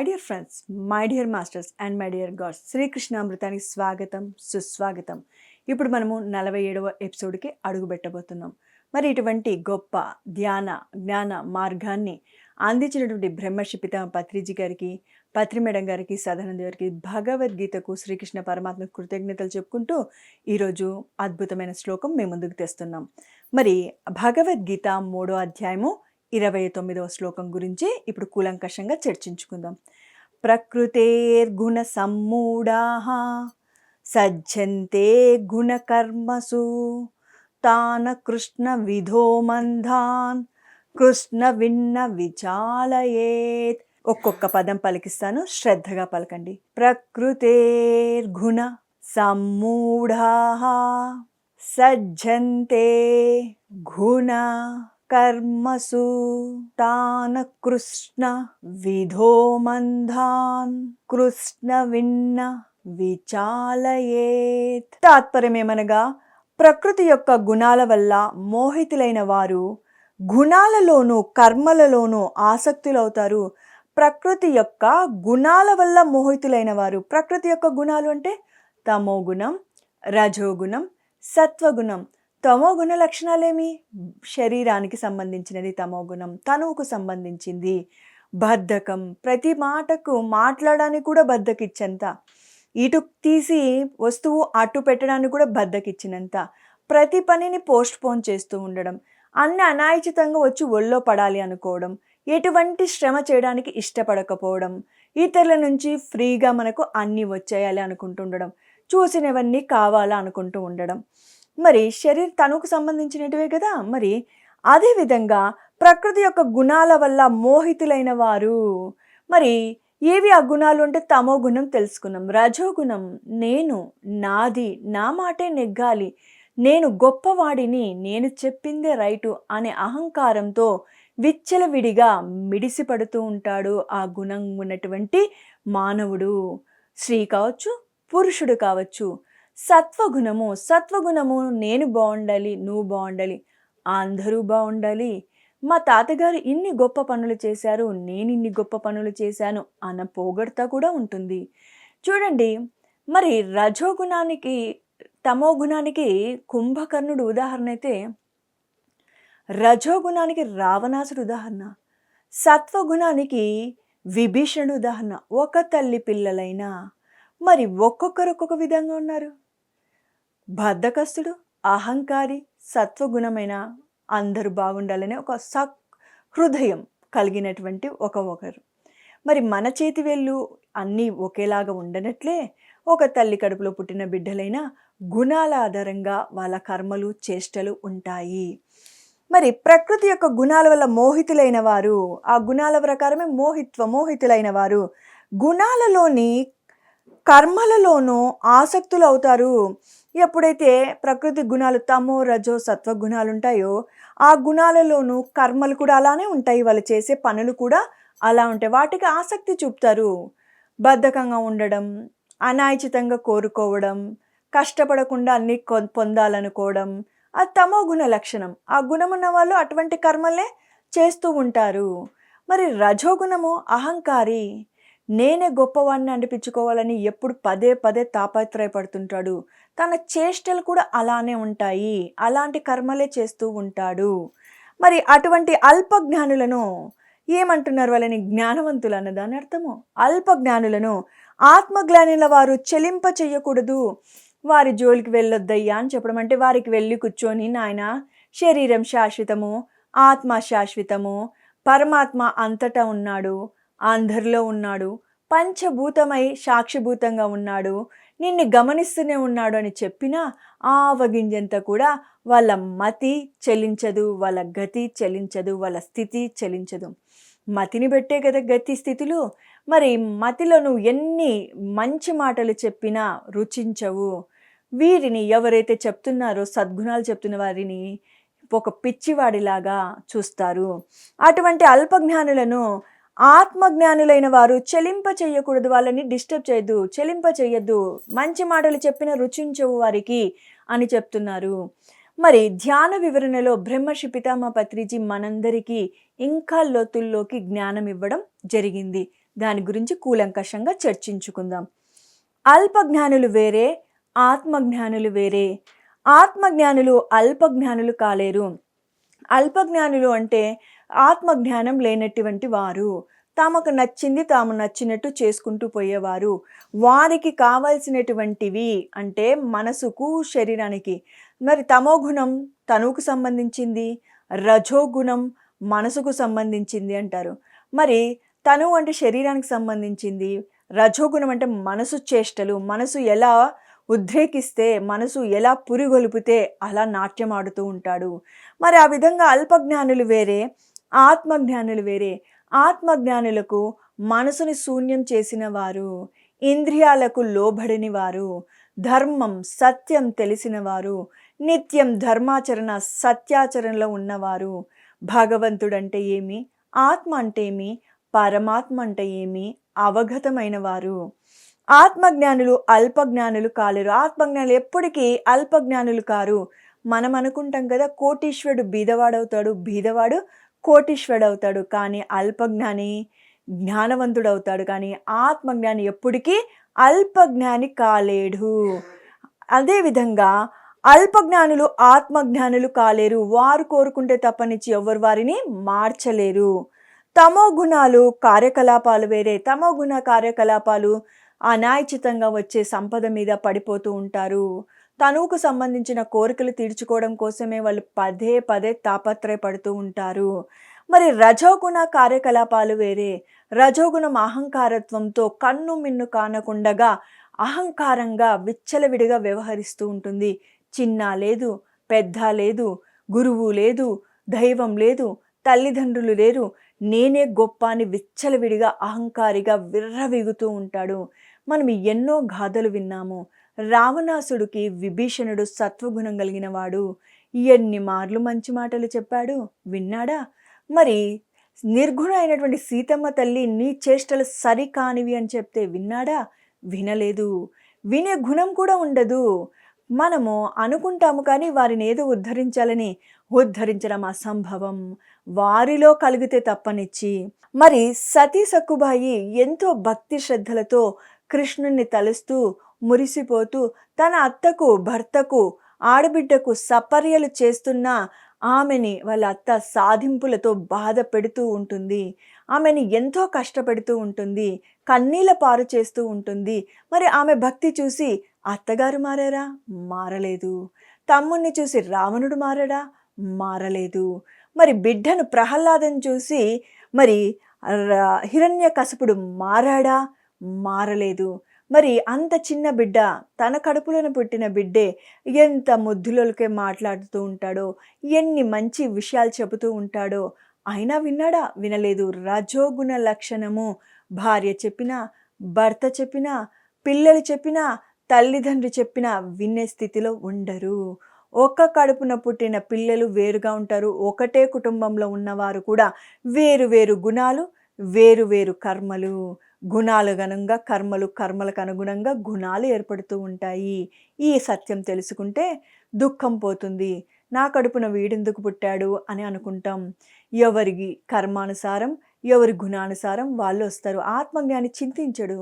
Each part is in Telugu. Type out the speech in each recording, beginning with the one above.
My dear friends my dear masters and my dear gods శ్రీకృష్ణామృతానికి స్వాగతం సుస్వాగతం. ఇప్పుడు మనము నలభై ఏడవ ఎపిసోడ్కి అడుగు పెట్టబోతున్నాం. మరి ఇటువంటి గొప్ప ధ్యాన జ్ఞాన మార్గాన్ని అందించినటువంటి బ్రహ్మర్షి పితామ పత్రిజీ గారికి పత్రిమేడం గారికి సదానంద గారికి భగవద్గీతకు శ్రీకృష్ణ పరమాత్మ కృతజ్ఞతలు చెప్పుకుంటూ ఈరోజు అద్భుతమైన శ్లోకం మేము ముందుకు తెస్తున్నాం. మరి భగవద్గీత మూడో అధ్యాయము ఇరవై తొమ్మిదవ శ్లోకం గురించి ఇప్పుడు కూలంకషంగా చర్చించుకుందాం. ప్రకృతేర్గుణ సమ్మూఢా సజ్జంతే గుణకర్మసు తాన కృష్ణ విధో మంధాన్ కృష్ణ విన్న విచాలయేత్ ఒక్కొక్క పదం పలికిస్తాను శ్రద్ధగా పలకండి. ప్రకృతేర్గుణ సమ్మూఢా సజ్జంతే గుణ కర్మసు తాన కృష్ణ విధో మంధాన్ కృష్ణ విన్న విచాలయేత్ తాత్పర్యమేమనగా ప్రకృతి యొక్క గుణాల వల్ల మోహితులైన వారు గుణాలలోనూ కర్మలలోనూ ఆసక్తులవుతారు. ప్రకృతి యొక్క గుణాల వల్ల మోహితులైన వారు ప్రకృతి యొక్క గుణాలు అంటే తమోగుణం రజోగుణం సత్వగుణం తమో గుణ లక్షణాలేమి? శరీరానికి సంబంధించినది తమో గుణం తనువుకు సంబంధించింది. బద్ధకం ప్రతి మాటకు మాట్లాడడానికి కూడా బద్ధకిచ్చంత. ఇటు తీసి వస్తువు అటు పెట్టడానికి కూడా బద్దకిచ్చినంత ప్రతి పనిని పోస్ట్ పోన్ చేస్తూ ఉండడం. అన్ని అనాయచితంగా వచ్చి ఒళ్ళో పడాలి అనుకోవడం. ఎటువంటి శ్రమ చేయడానికి ఇష్టపడకపోవడం. ఇతరుల నుంచి ఫ్రీగా మనకు అన్నీ వచ్చేయాలి అనుకుంటుండడం. చూసినవన్నీ కావాలా అనుకుంటూ ఉండడం. మరి శరీర తనుకు సంబంధించినటివే కదా? మరి అదేవిధంగా ప్రకృతి యొక్క గుణాల వల్ల మోహితులైన వారు. మరి ఏవి ఆ గుణాలు అంటే తమో గుణం తెలుసుకున్నాం. రజోగుణం నేను నాది నా మాటే నెగ్గాలి నేను గొప్పవాడిని నేను చెప్పిందే రైటు అనే అహంకారంతో విచ్చలవిడిగా మిడిసిపడుతూ ఉంటాడు ఆ గుణం ఉన్నటువంటి మానవుడు. స్త్రీ కావచ్చు పురుషుడు కావచ్చు సత్వగుణము సత్వగుణము నేను బాగుండాలి నువ్వు బాగుండాలి అందరూ బాగుండాలి మా తాతగారు ఇన్ని గొప్ప పనులు చేశారు నేను ఇన్ని గొప్ప పనులు చేశాను అన్న పోగొడతా కూడా ఉంటుంది. చూడండి మరి రజోగుణానికి తమో గుణానికి కుంభకర్ణుడు ఉదాహరణ అయితే రజోగుణానికి రావణాసుడు ఉదాహరణ సత్వగుణానికి విభీషణుడు ఉదాహరణ ఒక తల్లి పిల్లలైనా. మరి ఒక్కొక్కరు ఒక్కొక్క విధంగా ఉన్నారు. బద్ధకస్తుడు అహంకారి సత్వగుణమైన అందరూ బాగుండాలనే ఒక సక్ హృదయం కలిగినటువంటి ఒక ఒకరు. మరి మన చేతి వేళ్ళు అన్నీ ఒకేలాగా ఉండనట్లే ఒక తల్లి కడుపులో పుట్టిన బిడ్డలైన గుణాల ఆధారంగా వాళ్ళ కర్మలు చేష్టలు ఉంటాయి. మరి ప్రకృతి యొక్క గుణాల వల్ల మోహితులైన వారు ఆ గుణాల ప్రకారమే మోహిత్వ మోహితులైన వారు గుణాలలోని కర్మలలోనూ ఆసక్తులు అవుతారు. ఎప్పుడైతే ప్రకృతి గుణాలు తమో రజో సత్వ గుణాలు ఉంటాయో ఆ గుణాలలోనూ కర్మలు కూడా అలానే ఉంటాయి. వాళ్ళు చేసే పనులు కూడా అలా ఉంటాయి. వాటికి ఆసక్తి చూపుతారు. బద్ధకంగా ఉండడం అనాయచితంగా కోరుకోవడం కష్టపడకుండా అన్ని పొందాలనుకోవడం అది తమో గుణ లక్షణం. ఆ గుణం ఉన్న వాళ్ళు అటువంటి కర్మలే చేస్తూ ఉంటారు. మరి రజోగుణము అహంకారి. నేనే గొప్పవాడిని అనిపించుకోవాలని ఎప్పుడు పదే పదే తాపత్రయపడుతుంటాడు. తన చేష్టలు కూడా అలానే ఉంటాయి. అలాంటి కర్మలే చేస్తూ ఉంటాడు. మరి అటువంటి అల్ప జ్ఞానులను ఏమంటున్నారు వాళ్ళని జ్ఞానవంతులు అన్నదాని అర్థము. అల్ప జ్ఞానులను ఆత్మజ్ఞానుల వారు చెలింప చెయ్యకూడదు వారి జోలికి వెళ్ళొద్దయ్యా అని చెప్పడం అంటే వారికి వెళ్ళి కూర్చొని నాయన శరీరం శాశ్వతము ఆత్మ శాశ్వతము పరమాత్మ అంతటా ఉన్నాడు అందరిలో ఉన్నాడు పంచభూతమై సాక్షిభూతంగా ఉన్నాడు నిన్ను గమనిస్తూనే ఉన్నాడు అని చెప్పినా ఆవగింజంత కూడా వాళ్ళ మతి చెలించదు వాళ్ళ గతి చెలించదు వాళ్ళ స్థితి చెలించదు మతిని పెట్టే కదా గతి స్థితులు. మరి మతిలో నువ్వు ఎన్ని మంచి మాటలు చెప్పినా రుచించవు. వీరిని ఎవరైతే చెప్తున్నారో సద్గుణాలు చెప్తున్న వారిని ఒక పిచ్చివాడిలాగా చూస్తారు. అటువంటి అల్పజ్ఞానులను ఆత్మజ్ఞానులైన వారు చెలింప చేయకూడదు వాళ్ళని డిస్టర్బ్ చేయొద్దు చెలింప చేయొద్దు మంచి మాటలు చెప్పిన రుచించవు వారికి అని చెప్తున్నారు. మరి ధ్యాన వివరణలో బ్రహ్మర్షి పితామ పత్రిజీ మనందరికీ ఇంకా లోతుల్లోకి జ్ఞానం ఇవ్వడం జరిగింది. దాని గురించి కూలంకషంగా చర్చించుకుందాం. అల్పజ్ఞానులు వేరే ఆత్మజ్ఞానులు వేరే. ఆత్మజ్ఞానులు అల్పజ్ఞానులు కాలేరు. అల్పజ్ఞానులు అంటే ఆత్మజ్ఞానం లేనటువంటి వారు. తమకు నచ్చింది తాము నచ్చినట్టు చేసుకుంటూ పోయేవారు. వారికి కావాల్సినటువంటివి అంటే మనసుకు శరీరానికి. మరి తమో గుణం తనువుకు సంబంధించింది? రజోగుణం మనసుకు సంబంధించింది అంటారు. మరి తను అంటే శరీరానికి సంబంధించింది? రజోగుణం అంటే మనసు చేష్టలు. మనసు ఎలా ఉద్రేకిస్తే మనసు ఎలా పురిగొలిపితే అలా నాట్యం ఆడుతూ ఉంటాడు. మరి ఆ విధంగా అల్పజ్ఞానులు వేరే ఆత్మజ్ఞానులు వేరే. ఆత్మజ్ఞానులకు మనసుని శూన్యం చేసిన వారు ఇంద్రియాలకు లోబడిని వారు ధర్మం సత్యం తెలిసిన వారు నిత్యం ధర్మాచరణ సత్యాచరణలో ఉన్నవారు. భగవంతుడంటే ఏమి? ఆత్మ అంటే ఏమి? పరమాత్మ అంటే ఏమి? అవగతమైన వారు. ఆత్మజ్ఞానులు అల్పజ్ఞానులు కాలేరు. ఆత్మజ్ఞానులు ఎప్పటికీ అల్పజ్ఞానులు కారు. మనం అనుకుంటాం కదా కోటీశ్వరుడు బీదవాడవుతాడు బీదవాడు కోటీశ్వరుడు కానీ అల్పజ్ఞాని జ్ఞానవంతుడు అవుతాడు కానీ ఆత్మజ్ఞాని ఎప్పటికీ అల్పజ్ఞాని కాలేడు. అదేవిధంగా అల్పజ్ఞానులు ఆత్మజ్ఞానులు కాలేరు. వారు కోరుకుంటే తప్పనిచ్చి ఎవరు వారిని మార్చలేరు. తమో గుణాలు కార్యకలాపాలు వేరే. తమో గుణ కార్యకలాపాలు అనాయచితంగా వచ్చే సంపద మీద పడిపోతూ ఉంటారు. తనువుకు సంబంధించిన కోరికలు తీర్చుకోవడం కోసమే వాళ్ళు పదే పదే తాపత్రయపడుతూ ఉంటారు. మరి రజోగుణ కార్యకలాపాలు వేరే. రజోగుణం అహంకారత్వంతో కన్ను మిన్ను కానకుండగా అహంకారంగా విచ్చలవిడిగా వ్యవహరిస్తూ ఉంటుంది. చిన్న లేదు పెద్ద లేదు గురువు లేదు దైవం లేదు తల్లిదండ్రులు లేరు. నేనే గొప్ప అని విచ్చలవిడిగా అహంకారిగా విర్రవిగుతూ ఉంటాడు. మనం ఎన్నో గాథలు విన్నాము. రావణాసుడికి విభీషణుడు సత్వగుణం కలిగిన వాడు ఎన్ని మార్లు మంచి మాటలు చెప్పాడు. విన్నాడా? మరి నిర్గుణ అయినటువంటి సీతమ్మ తల్లి నీ చేష్టలు సరికానివి అని చెప్తే విన్నాడా? వినలేదు. వినే గుణం కూడా ఉండదు. మనము అనుకుంటాము కానీ వారిని ఏదో ఉద్ధరించాలని ఉద్ధరించడం అసంభవం. వారిలో కలిగితే తప్పనిచ్చి. మరి సతీ సక్కుబాయి ఎంతో భక్తి శ్రద్ధలతో కృష్ణుణ్ణి తలుస్తూ మురిసిపోతూ తన అత్తకు భర్తకు ఆడబిడ్డకు సపర్యలు చేస్తున్న ఆమెని వాళ్ళ అత్త సాధింపులతో బాధ పెడుతూ ఉంటుంది. ఆమెని ఎంతో కష్టపెడుతూ ఉంటుంది. కన్నీళ్ళ పారు చేస్తూ ఉంటుంది. మరి ఆమె భక్తి చూసి అత్తగారు మారారా? మారలేదు. తమ్ముణ్ణి చూసి రావణుడు మారాడా? మారలేదు. మరి బిడ్డను ప్రహ్లాదం చూసి మరి హిరణ్య కసపుడు మారాడా? మారలేదు. మరి అంత చిన్న బిడ్డ తన కడుపులను పుట్టిన బిడ్డే ఎంత ముద్దులకే మాట్లాడుతూ ఉంటాడో ఎన్ని మంచి విషయాలు చెబుతూ ఉంటాడో అయినా విన్నాడా? వినలేదు. రజోగుణ లక్షణము. భార్య చెప్పినా భర్త చెప్పినా పిల్లలు చెప్పినా తల్లిదండ్రి చెప్పినా వినే స్థితిలో ఉండరు. ఒక్క కడుపున పుట్టిన పిల్లలు వేరుగా ఉంటారు. ఒకటే కుటుంబంలో ఉన్నవారు కూడా వేరు వేరు గుణాలు వేరు వేరు కర్మలు. గుణాలు గనంగా కర్మలు కర్మలకు అనుగుణంగా గుణాలు ఏర్పడుతూ ఉంటాయి. ఈ సత్యం తెలుసుకుంటే దుఃఖం పోతుంది. నా కడుపున వీడెందుకు పుట్టాడు అని అనుకుంటాం. ఎవరికి కర్మానుసారం ఎవరి గుణానుసారం వాళ్ళు వస్తారు. ఆత్మజ్ఞాని చింతించడు.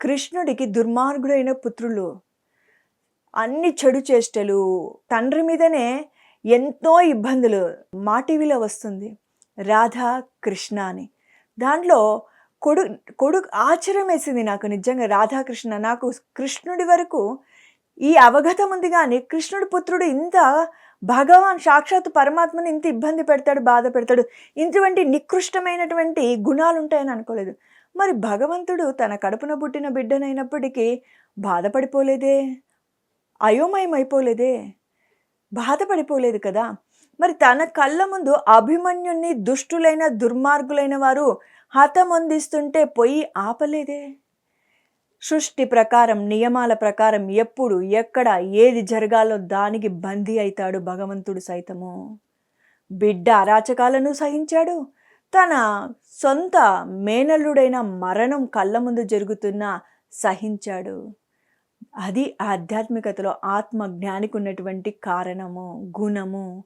కృష్ణుడికి దుర్మార్గుడైన పుత్రులు అన్ని చెడు చేష్టలు తండ్రి మీదనే ఎంతో ఇబ్బందులు మా టీవీలో వస్తుంది. రాధా కృష్ణ అని. దాంట్లో కొడు కొడుకు ఆశ్చర్యం వేసింది నాకు నిజంగా రాధాకృష్ణ. నాకు కృష్ణుడి వరకు ఈ అవగతం ఉంది కానీ కృష్ణుడి పుత్రుడు ఇంత భగవాన్ సాక్షాత్ పరమాత్మని ఇంత ఇబ్బంది పెడతాడు బాధ పెడతాడు ఇంటువంటి నికృష్టమైనటువంటి గుణాలు ఉంటాయని అనుకోలేదు. మరి భగవంతుడు తన కడుపున పుట్టిన బిడ్డనైనప్పటికీ బాధపడిపోలేదే? అయోమయం అయిపోలేదే బాధపడిపోలేదు కదా? మరి తన కళ్ళ ముందు అభిమన్యుణ్ణి దుష్టులైన దుర్మార్గులైన వారు హతమొందిస్తుంటే పొయ్యి ఆపలేదే. సృష్టి ప్రకారం నియమాల ప్రకారం ఎప్పుడు ఎక్కడ ఏది జరగాలో దానికి బందీ అవుతాడు భగవంతుడు సైతము. బిడ్డ అరాచకాలను సహించాడు. తన సొంత మేనల్లుడైన మరణం కళ్ళ ముందు జరుగుతున్నా సహించాడు. అది ఆధ్యాత్మికతలో ఆత్మ జ్ఞానికి ఉన్నటువంటి కారణము గుణము.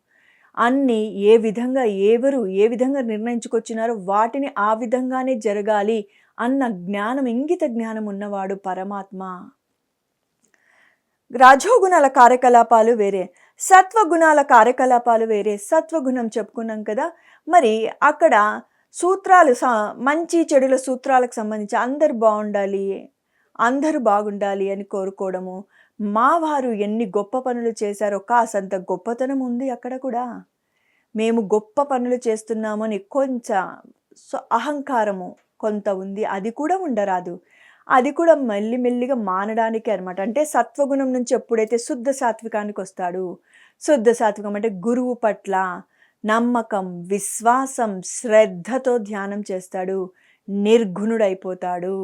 అన్నీ ఏ విధంగా ఎవరు ఏ విధంగా నిర్ణయించుకొచ్చినారో వాటిని ఆ విధంగానే జరగాలి అన్న జ్ఞానం ఇంగిత జ్ఞానం ఉన్నవాడు పరమాత్మ. రాజోగుణాల కార్యకలాపాలు వేరే సత్వగుణాల కార్యకలాపాలు వేరే సత్వగుణం చెప్పుకున్నాం కదా. మరి అక్కడ సూత్రాలు స మంచి చెడుల సూత్రాలకు సంబంధించి అందరు బాగుండాలి అందరూ బాగుండాలి అని కోరుకోవడము. మా వారు ఎన్ని గొప్ప పనులు చేశారో కాసంత గొప్పతనం ఉంది అక్కడ కూడా. మేము గొప్ప పనులు చేస్తున్నామని కొంచెం సో అహంకారము కొంత ఉంది. అది కూడా ఉండరాదు. అది కూడా మెల్లిమెల్లిగా మానడానికి అనమాట అంటే సత్వగుణం నుంచి ఎప్పుడైతే శుద్ధ సాత్వికానికి వస్తాడు శుద్ధ సాత్వికం అంటే గురువు పట్ల నమ్మకం విశ్వాసం శ్రద్ధతో ధ్యానం చేస్తాడు. నిర్గుణుడైపోతాడు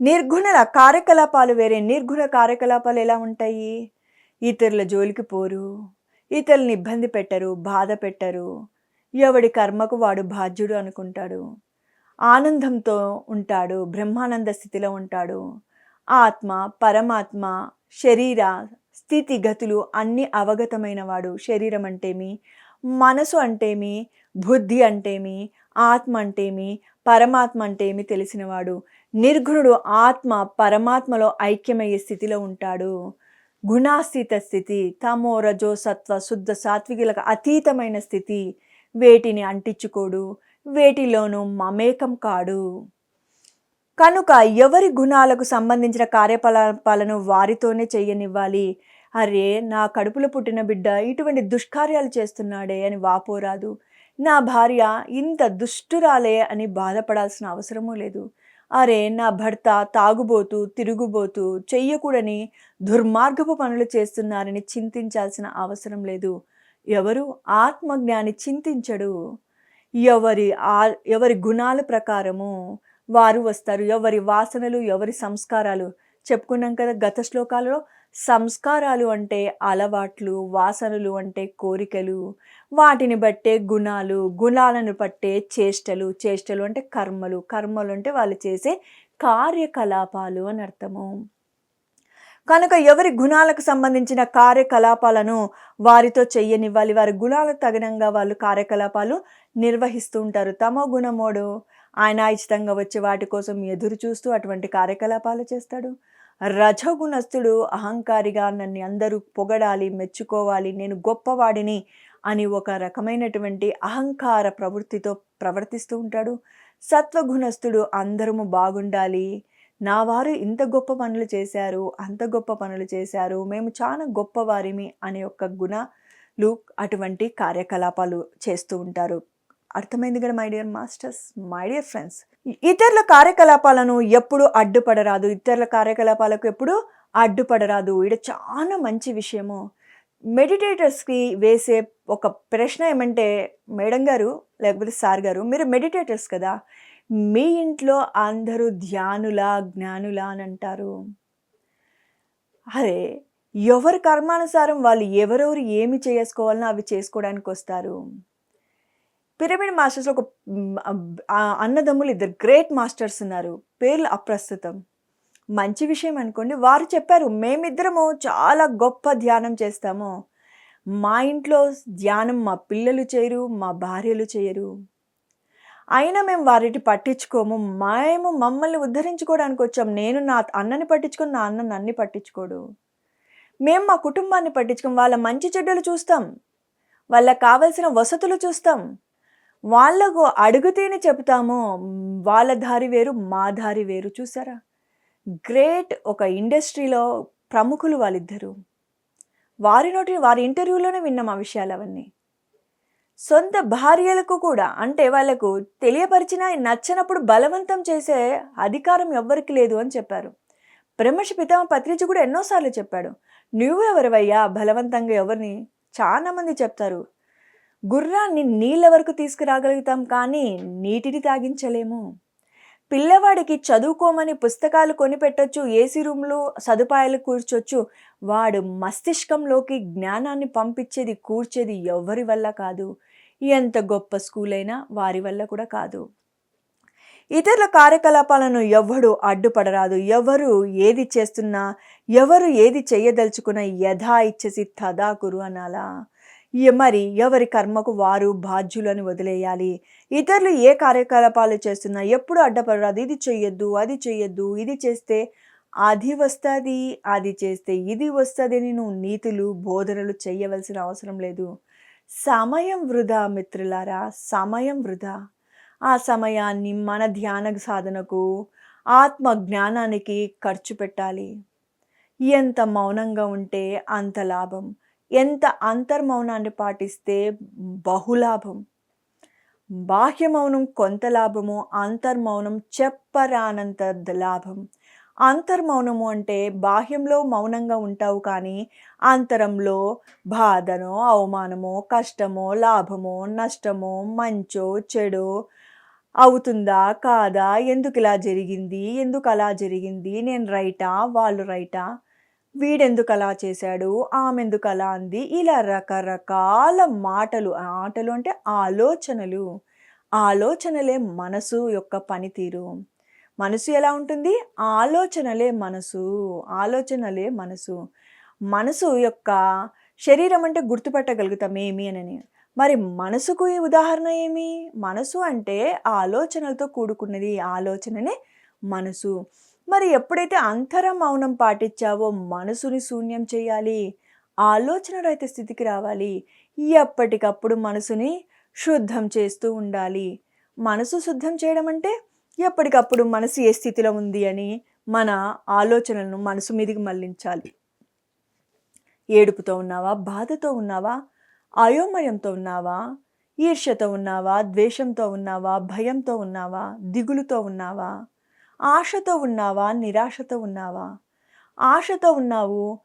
నిర్గుణల కార్యకలాపాలు వేరే. నిర్గుణ కార్యకలాపాలు ఎలా ఉంటాయి? ఇతరుల జోలికి పోరు. ఇతరులని ఇబ్బంది పెట్టరు బాధ పెట్టరు. ఎవడి కర్మకు వాడు బాధ్యుడు అనుకుంటాడు. ఆనందంతో ఉంటాడు బ్రహ్మానంద స్థితిలో ఉంటాడు. ఆత్మ పరమాత్మ శరీర స్థితిగతులు అన్నీ అవగతమైన వాడు. శరీరం అంటేమి మనసు అంటేమి బుద్ధి అంటేమి ఆత్మ అంటేమి పరమాత్మ అంటేమి తెలిసినవాడు నిర్గుణుడు ఆత్మ పరమాత్మలో ఐక్యమయ్యే స్థితిలో ఉంటాడు. గుణాస్థిత స్థితి తమో రజో సత్వ శుద్ధ సాత్వికులకు అతీతమైన స్థితి. వేటిని అంటించుకోడు వేటిలోనూ మమేకం కాడు. కనుక ఎవరి గుణాలకు సంబంధించిన కార్యకలాపాలను వారితోనే చెయ్యనివ్వాలి అరే నా కడుపులో పుట్టిన బిడ్డ ఇటువంటి దుష్కార్యాలు చేస్తున్నాడే అని వాపోరాదు నా భార్య ఇంత దుష్టురాలే అని బాధపడాల్సిన అవసరమూ లేదు. అరే నా భర్త తాగుబోతూ తిరుగుబోతూ చెయ్యకూడని దుర్మార్గపు పనులు చేస్తున్నారని చింతించాల్సిన అవసరం లేదు. ఎవరు ఆత్మజ్ఞాని చింతించడు. ఎవరి ఆ ఎవరి గుణాల ప్రకారము వారు వస్తారు. ఎవరి వాసనలు ఎవరి సంస్కారాలు. చెప్పుకున్నాం కదా గత శ్లోకాలలో సంస్కారాలు అంటే అలవాట్లు వాసనలు అంటే కోరికలు వాటిని బట్టే గుణాలు గుణాలను బట్టే చేష్టలు చేష్టలు అంటే కర్మలు కర్మలు అంటే వాళ్ళు చేసే కార్యకలాపాలు అని అర్థము. కనుక ఎవరి గుణాలకు సంబంధించిన కార్యకలాపాలను వారితో చెయ్యనివ్వాలి వారి గుణాలకు తగినంగా వాళ్ళు కార్యకలాపాలు నిర్వహిస్తూ ఉంటారు. తమో గుణమోడు. ఆయన ఇష్టంగా వచ్చే వాటి కోసం ఎదురు చూస్తూ అటువంటి కార్యకలాపాలు చేస్తాడు. రజగుణస్థుడు అహంకారిగా నన్ను అందరూ పొగడాలి మెచ్చుకోవాలి నేను గొప్పవాడిని అని ఒక రకమైనటువంటి అహంకార ప్రవృత్తితో ప్రవర్తిస్తూ ఉంటాడు. సత్వగుణస్థుడు అందరము బాగుండాలి. నా వారు ఇంత గొప్ప పనులు చేశారు అంత గొప్ప పనులు చేశారు మేము చాలా గొప్పవారిమి అనే ఒక గుణలు అటువంటి కార్యకలాపాలు చేస్తూ ఉంటారు. అర్థమైంది కదా my dear masters? My dear friends ఇతరుల కార్యకలాపాలను ఎప్పుడు అడ్డుపడరాదు. ఇతరుల కార్యకలాపాలకు ఎప్పుడు అడ్డుపడరాదు. ఇది చాలా మంచి విషయము. మెడిటేటర్స్కి వేసే ఒక ప్రశ్న ఏమంటే మేడం గారు లేకపోతే సార్ గారు మీరు మెడిటేటర్స్ కదా మీ ఇంట్లో అందరూ ధ్యానులా జ్ఞానులా అని అంటారు. అరే ఎవరి కర్మానుసారం వాళ్ళు ఎవరెవరు ఏమి చేసుకోవాలనో అవి చేసుకోవడానికి వస్తారు. పిరమిడ్ మాస్టర్స్ ఒక అన్నదమ్ములు ఇద్దరు గ్రేట్ మాస్టర్స్ ఉన్నారు. పేర్లు అప్రస్తుతం. మంచి విషయం అనుకోండి వారు చెప్పారు మేమిద్దరము చాలా గొప్ప ధ్యానం చేస్తాము. మా ఇంట్లో ధ్యానం మా పిల్లలు చేయరు మా భార్యలు చేయరు. అయినా మేము వారిని పట్టించుకోము. మేము మమ్మల్ని ఉద్ధరించుకోవడానికి వచ్చాం నేను నా అన్నని పట్టించుకొని నా అన్న నన్ను పట్టించుకోడు. మేము మా కుటుంబాన్ని పట్టించుకోం వాళ్ళ మంచి చెడ్డలు చూస్తాం. వాళ్ళకి కావలసిన వసతులు చూస్తాం. వాళ్ళకు అడుగుతేనే చెబుతాము వాళ్ళ దారి వేరు మా దారి వేరు. చూసారా? గ్రేట్ ఒక ఇండస్ట్రీలో ప్రముఖులు వాళ్ళిద్దరూ. వారి నోటి వారి ఇంటర్వ్యూలోనే విన్నాం ఆ విషయాలు అవన్నీ. సొంత భార్యలకు కూడా అంటే వాళ్ళకు తెలియపరిచిన నచ్చనప్పుడు బలవంతం చేసే అధికారం ఎవ్వరికి లేదు అని చెప్పారు. బ్రహ్మర్షి పితామ పత్రిజ కూడా ఎన్నోసార్లు చెప్పాడు. నువ్వు ఎవరివయ్యా? బలవంతంగా ఎవరిని? చాలా మంది చెప్తారు. గుర్రాన్ని నీళ్ళ వరకు తీసుకురాగలుగుతాం కానీ నీటిని తాగించలేము. పిల్లవాడికి చదువుకోమని పుస్తకాలు కొనిపెట్టొచ్చు ఏసీ రూమ్లో సదుపాయాలు కూర్చొచ్చు. వాడు మస్తిష్కంలోకి జ్ఞానాన్ని పంపించేది కూర్చేది ఎవరి వల్ల కాదు. ఎంత గొప్ప స్కూల్ అయినా వారి వల్ల కూడా కాదు. ఇతరుల కార్యకలాపాలను ఎవ్వడు అడ్డుపడరాదు. ఎవరు ఏది చేస్తున్నా ఎవరు ఏది చేయదలుచుకున్నా యథా ఇచ్చేసి తదా కురు అనాలా. మరి ఎవరి కర్మకు వారు బాధ్యులని వదిలేయాలి? ఇతరులు ఏ కార్యకలాపాలు చేస్తున్నా ఎప్పుడు అడ్డపడరాదు. ఇది చెయ్యొద్దు అది చెయ్యొద్దు ఇది చేస్తే అది వస్తుంది అది చేస్తే ఇది వస్తుంది అని నువ్వు నీతులు బోధనలు చేయవలసిన అవసరం లేదు. సమయం వృధా మిత్రులారా సమయం వృధా. ఆ సమయాన్ని మన ధ్యాన సాధనకు ఆత్మ జ్ఞానానికి ఖర్చు పెట్టాలి. ఎంత మౌనంగా ఉంటే అంత లాభం. ఎంత అంతర్మౌనాన్ని పాటిస్తే బహులాభం? బాహ్య మౌనం కొంత లాభము అంతర్మౌనం చెప్పరానంత లాభం. అంతర్మౌనము అంటే బాహ్యంలో మౌనంగా ఉంటావు కానీ అంతరంలో బాధనో అవమానమో కష్టమో లాభమో నష్టమో మంచో చెడో అవుతుందా కాదా ఎందుకు ఇలా జరిగింది ఎందుకు అలా జరిగింది నేను రైటా వాళ్ళు రైటా? వీడెందుకు అలా చేశాడు? ఆమెందుకు అలా అంది. ఇలా రకరకాల మాటలు ఆటలు అంటే ఆలోచనలు. ఆలోచనలే మనసు యొక్క పనితీరు. మనసు ఎలా ఉంటుంది? ఆలోచనలే మనసు. ఆలోచనలే మనసు. మనసు యొక్క శరీరం అంటే గుర్తుపట్టగలుగుతాం ఏమి అని మరి మనసుకు ఈ ఉదాహరణ ఏమి? మనసు అంటే ఆలోచనలతో కూడుకున్నది ఆలోచననే మనసు. మరి ఎప్పుడైతే అంతర మౌనం పాటించావో మనసుని శూన్యం చేయాలి ఆలోచన రహిత స్థితికి రావాలి ఎప్పటికప్పుడు మనసుని శుద్ధం చేస్తూ ఉండాలి. మనసు శుద్ధం చేయడం అంటే ఎప్పటికప్పుడు మనసు ఏ స్థితిలో ఉంది అని మన ఆలోచనలను మనసు మీదకి మళ్ళించాలి. ఏడుపుతో ఉన్నావా బాధతో ఉన్నావా అయోమయంతో ఉన్నావా ఈర్ష్యతో ఉన్నావా ద్వేషంతో ఉన్నావా భయంతో ఉన్నావా దిగులుతో ఉన్నావా ఆశతో ఉన్నావా? నిరాశతో ఉన్నావా? ఆశతో ఉన్నావు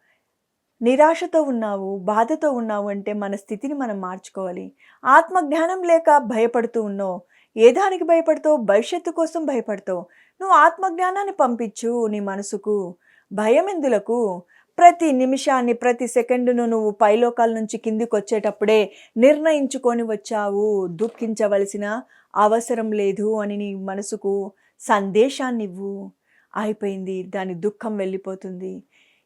నిరాశతో ఉన్నావు బాధతో ఉన్నావు అంటే మన స్థితిని మనం మార్చుకోవాలి. ఆత్మజ్ఞానం లేక భయపడుతూ ఉన్నావు. ఏ దానికి భయపడతావు? భవిష్యత్తు కోసం భయపడతావు. నువ్వు ఆత్మజ్ఞానాన్ని పంపించు నీ మనసుకు. భయం ఎందులకు? ప్రతి నిమిషాన్ని ప్రతి సెకండును నువ్వు పైలోకాల నుంచి కిందికి వచ్చేటప్పుడే నిర్ణయించుకొని వచ్చావు. దుఃఖించవలసిన అవసరం లేదు అని నీ మనసుకు సందేశాన్ని ఇవ్వు అయిపోయింది దాని దుఃఖం వెళ్ళిపోతుంది.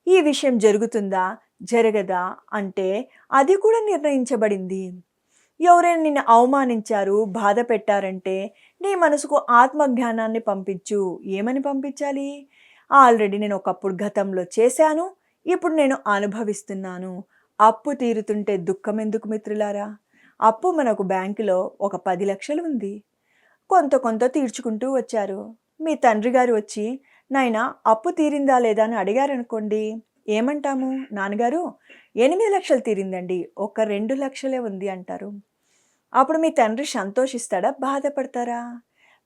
ఈ విషయం జరుగుతుందా? జరగదా? అంటే అది కూడా నిర్ణయించబడింది. ఎవరైనా నిన్ను అవమానించారు బాధ పెట్టారంటే నీ మనసుకు ఆత్మజ్ఞానాన్ని పంపించు. ఏమని పంపించాలి? ఆల్రెడీ నేను ఒకప్పుడు గతంలో చేశాను ఇప్పుడు నేను అనుభవిస్తున్నాను. అప్పు తీరుతుంటే దుఃఖం ఎందుకు మిత్రులారా? అప్పు మనకు బ్యాంకులో ఒక పది లక్షలు ఉంది. కొంత కొంత తీర్చుకుంటూ వచ్చారు. మీ తండ్రి గారు వచ్చి నాయన అప్పు తీరిందా లేదా అని అడిగారనుకోండి. ఏమంటాము? నాన్నగారు ఎనిమిది లక్షలు తీరిందండి. ఒక రెండు లక్షలే ఉంది అంటారు. అప్పుడు మీ తండ్రి సంతోషిస్తాడా? బాధపడతారా?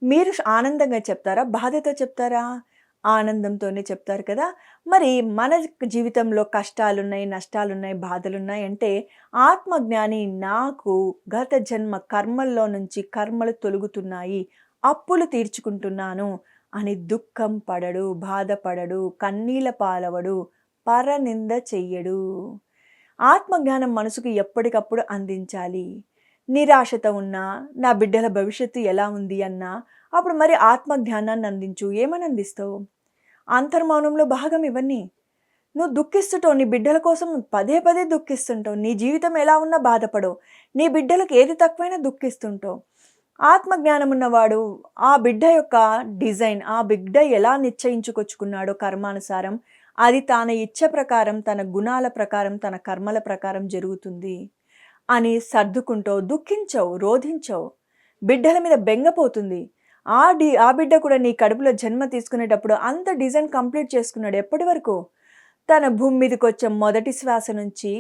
మీరు ఆనందంగా చెప్తారా? బాధతో చెప్తారా? ఆనందంతోనే చెప్తారు కదా. మరి మన జీవితంలో కష్టాలున్నాయి నష్టాలున్నాయి బాధలున్నాయి అంటే ఆత్మజ్ఞాని నాకు గత జన్మ కర్మల్లో నుంచి కర్మలు తొలుగుతున్నాయి అప్పులు తీర్చుకుంటున్నాను అని దుఃఖం పడడు బాధపడడు కన్నీల పాలవడు పరనింద చెయ్యడు. ఆత్మజ్ఞానం మనసుకు ఎప్పటికప్పుడు అందించాలి. నిరాశతో ఉన్నా నా బిడ్డల భవిష్యత్తు ఎలా ఉంది అన్నా అప్పుడు మరి ఆత్మజ్ఞానాన్ని అందించు. ఏమని అందిస్తావు? అంతర్మౌనంలో భాగం ఇవన్నీ. నువ్వు దుఃఖిస్తుంటావు నీ బిడ్డల కోసం పదే పదే దుఃఖిస్తుంటావు. నీ జీవితం ఎలా ఉన్నా బాధపడవు. నీ బిడ్డలకు ఏది తక్కువైనా దుఃఖిస్తుంటావు. ఆత్మజ్ఞానం ఉన్నవాడు ఆ బిడ్డ యొక్క డిజైన్ ఆ బిడ్డ ఎలా నిశ్చయించుకొచ్చుకున్నాడో కర్మానుసారం అది తన ఇచ్చ ప్రకారం తన గుణాల ప్రకారం తన కర్మల ప్రకారం జరుగుతుంది అని సర్దుకుంటావు దుఃఖించవు రోధించవు. బిడ్డల మీద బెంగపోతుంది. ఆ డి ఆ బిడ్డ కూడా నీ కడుపులో జన్మ తీసుకునేటప్పుడు అంత డిజైన్ కంప్లీట్ చేసుకున్నాడు ఎప్పటి వరకు? తన భూమి మీదకి వచ్చే మొదటి శ్వాస నుంచి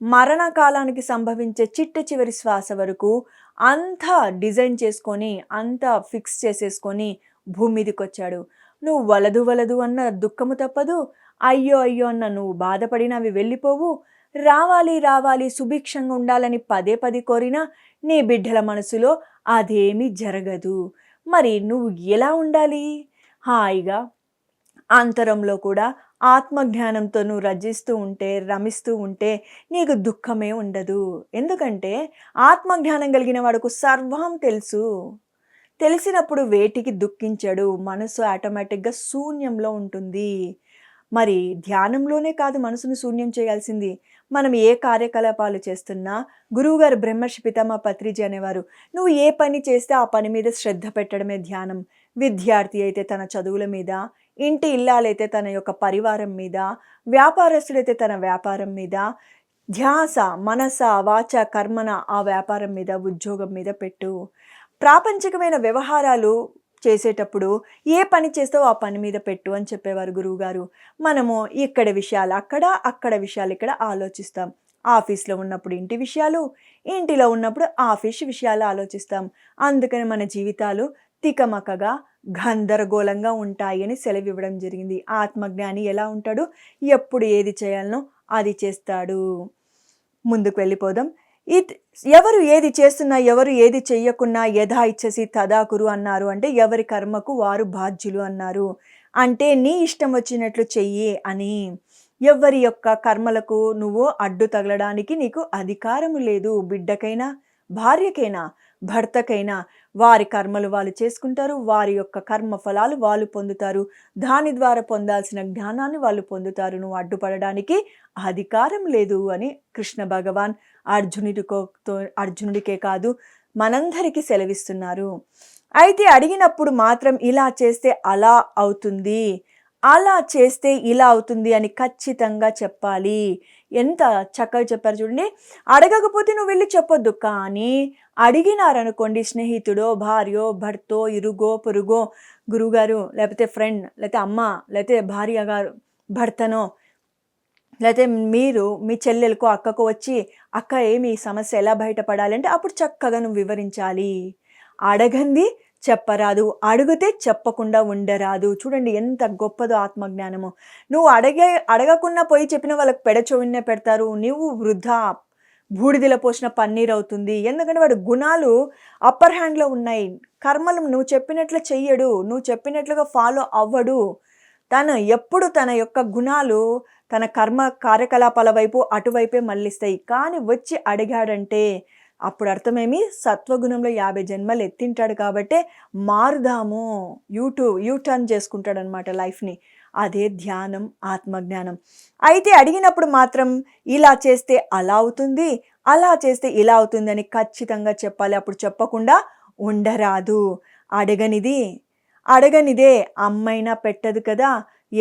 మరణకాలానికి సంభవించే చిట్ట చివరి శ్వాస వరకు అంతా డిజైన్ చేసుకొని అంతా ఫిక్స్ చేసేసుకొని భూమి మీదకి వచ్చాడు నువ్వు వలదు వలదు అన్న దుఃఖము తప్పదు. అయ్యో అయ్యో అన్న నువ్వు బాధపడినవి వెళ్ళిపోవు. రావాలి రావాలి సుభిక్షంగా ఉండాలని పదే పదే కోరినా నీ బిడ్డల మనసులో అదేమీ జరగదు. మరి నువ్వు ఎలా ఉండాలి? హాయిగా అంతరంలో కూడా ఆత్మజ్ఞానంతో నువ్వు రజిస్తూ ఉంటే రమిస్తూ ఉంటే నీకు దుఃఖమే ఉండదు. ఎందుకంటే ఆత్మజ్ఞానం కలిగిన వాడుకు సర్వం తెలుసు. తెలిసినప్పుడు వేటికి దుఃఖించడు. మనసు ఆటోమేటిక్గా శూన్యంలో ఉంటుంది. మరి ధ్యానంలోనే కాదు మనసును శూన్యం చేయాల్సింది. మనం ఏ కార్యకలాపాలు చేస్తున్నా గురువుగారు బ్రహ్మర్షి పితామ పత్రిజీ అనేవారు నువ్వు ఏ పని చేస్తే ఆ పని మీద శ్రద్ధ పెట్టడమే ధ్యానం. విద్యార్థి అయితే తన చదువుల మీద ఇంటి ఇల్లాలైతే తన యొక్క పరివారం మీద వ్యాపారస్తుడైతే తన వ్యాపారం మీద ధ్యాస మనస వాచ కర్మన ఆ వ్యాపారం మీద ఉద్యోగం మీద పెట్టు. ప్రాపంచికమైన వ్యవహారాలు చేసేటప్పుడు ఏ పని చేస్తావో ఆ పని మీద పెట్టు అని చెప్పేవారు గురువుగారు. మనము ఇక్కడ విషయాలు అక్కడ అక్కడ విషయాలు ఇక్కడ ఆలోచిస్తాం. ఆఫీస్లో ఉన్నప్పుడు ఇంటి విషయాలు ఇంటిలో ఉన్నప్పుడు ఆఫీస్ విషయాలు ఆలోచిస్తాం. అందుకని మన జీవితాలు తికమకగా గందరగోళంగా ఉంటాయి అని సెలవు ఇవ్వడం జరిగింది. ఆత్మజ్ఞాని ఎలా ఉంటాడు? ఎప్పుడు ఏది చేయాలనో అది చేస్తాడు. ముందుకు వెళ్ళిపోదాం. ఎవరు ఏది చేస్తున్నా ఎవరు ఏది చెయ్యకున్నా యథా ఇచ్చసి తదాకురు అన్నారు. అంటే ఎవరి కర్మకు వారు బాధ్యులు అన్నారు. అంటే నీ ఇష్టం వచ్చినట్లు చెయ్యి అని ఎవరి యొక్క కర్మలకు నువ్వు అడ్డు తగలడానికి నీకు అధికారము లేదు. బిడ్డకైనా భార్యకైనా భర్తకైనా వారి కర్మలు వాళ్ళు చేసుకుంటారు. వారి యొక్క కర్మ ఫలాలు వాళ్ళు పొందుతారు. దాని ద్వారా పొందాల్సిన జ్ఞానాన్ని వాళ్ళు పొందుతారు. నువ్వు అడ్డుపడడానికి అధికారం లేదు అని కృష్ణ భగవాన్ అర్జునుడికో అర్జునుడికే కాదు మనందరికీ సెలవిస్తున్నారు. అయితే అడిగినప్పుడు మాత్రం ఇలా చేస్తే అలా అవుతుంది అలా చేస్తే ఇలా అవుతుంది అని ఖచ్చితంగా చెప్పాలి. ఎంత చక్కగా చెప్పారు చూడండి. అడగకపోతే నువ్వు వెళ్ళి చెప్పొద్దు కానీ అడిగినారనుకోండి స్నేహితుడో భార్యో భర్తో ఇరుగో పొరుగో గురువుగారు లేకపోతే ఫ్రెండ్ లేకపోతే అమ్మ లేకపోతే భార్య గారు భర్తనో లేకపోతే మీరు మీ చెల్లెలకు అక్కకు వచ్చి అక్క ఏమి సమస్య ఎలా బయటపడాలి? అప్పుడు చక్కగా నువ్వు వివరించాలి. అడగంది చెప్పరాదు. అడిగితే చెప్పకుండా ఉండరాదు. చూడండి ఎంత గొప్పదో ఆత్మజ్ఞానము. నువ్వు అడగే అడగకుండా పోయి చెప్పిన వాళ్ళకి పెడచొవిన్నే పెడతారు. నువ్వు వృధా. బూడిదిల పోసిన పన్నీర్ అవుతుంది. ఎందుకంటే వాడు గుణాలు అప్పర్ హ్యాండ్లో ఉన్నాయి. కర్మలు నువ్వు చెప్పినట్లు చెయ్యడు. నువ్వు చెప్పినట్లుగా ఫాలో అవ్వడు. తను ఎప్పుడు తన యొక్క గుణాలు తన కర్మ కార్యకలాపాల వైపు అటువైపే మళ్ళిస్తాయి. కానీ వచ్చి అడిగాడంటే అప్పుడు అర్థమేమి? సత్వగుణంలో యాభై జన్మలు ఎత్తింటాడు కాబట్టే మారుదాము. యూట్యూబ్ యూటర్న్ చేసుకుంటాడు అనమాట లైఫ్ని. అదే ధ్యానం ఆత్మజ్ఞానం. అయితే అడిగినప్పుడు మాత్రం ఇలా చేస్తే అలా అవుతుంది అలా చేస్తే ఇలా అవుతుంది అని ఖచ్చితంగా చెప్పాలి. అప్పుడు చెప్పకుండా ఉండరాదు. అడగనిది అడగనిదే అమ్మైనా పెట్టదు కదా.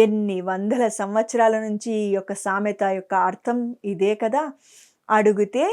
ఎన్ని వందల సంవత్సరాల నుంచి ఈ యొక్క సామెత యొక్క అర్థం ఇదే కదా. అడిగితే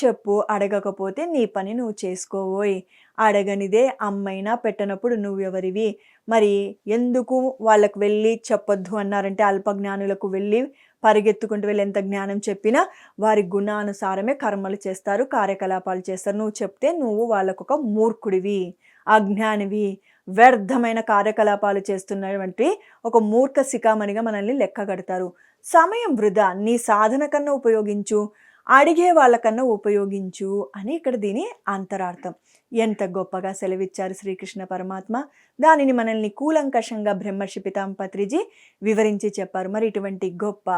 చెప్పు అడగకపోతే నీ పని నువ్వు చేసుకోవోయ్. అడగనిదే అమ్మైనా పెట్టనప్పుడు నువ్వెవరివి? మరి ఎందుకు వాళ్ళకు వెళ్ళి చెప్పొద్దు అన్నారంటే అల్పజ్ఞానులకు వెళ్ళి పరిగెత్తుకుంటూ వెళ్ళి ఎంత జ్ఞానం చెప్పినా వారి గుణానుసారమే కర్మలు చేస్తారు కార్యకలాపాలు చేస్తారు. నువ్వు చెప్తే నువ్వు వాళ్ళకు ఒక మూర్ఖుడివి అజ్ఞానివి. వ్యర్థమైన కార్యకలాపాలు చేస్తున్నటువంటి ఒక మూర్ఖ శిఖామణిగా మనల్ని లెక్క కడతారు. సమయం వృధా నీ సాధన కన్నా ఉపయోగించు అడిగే వాళ్ళకన్నా ఉపయోగించు అని ఇక్కడ దీని అంతరార్థం. ఎంత గొప్పగా సెలవిచ్చారు శ్రీకృష్ణ పరమాత్మ. దానిని మనల్ని కూలంకషంగా బ్రహ్మర్షి పితాంపత్రిజీ వివరించి చెప్పారు. మరి ఇటువంటి గొప్ప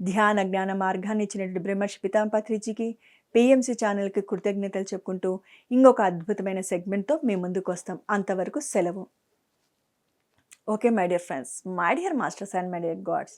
ధ్యాన జ్ఞాన మార్గాన్ని ఇచ్చినటువంటి బ్రహ్మర్షి పితాంపత్రిజీకి పిఎంసి ఛానల్కి కృతజ్ఞతలు చెప్పుకుంటూ ఇంకొక అద్భుతమైన సెగ్మెంట్తో మేము ముందుకు వస్తాం. అంతవరకు సెలవు. Okay my dear friends. My dear masters and my dear gods.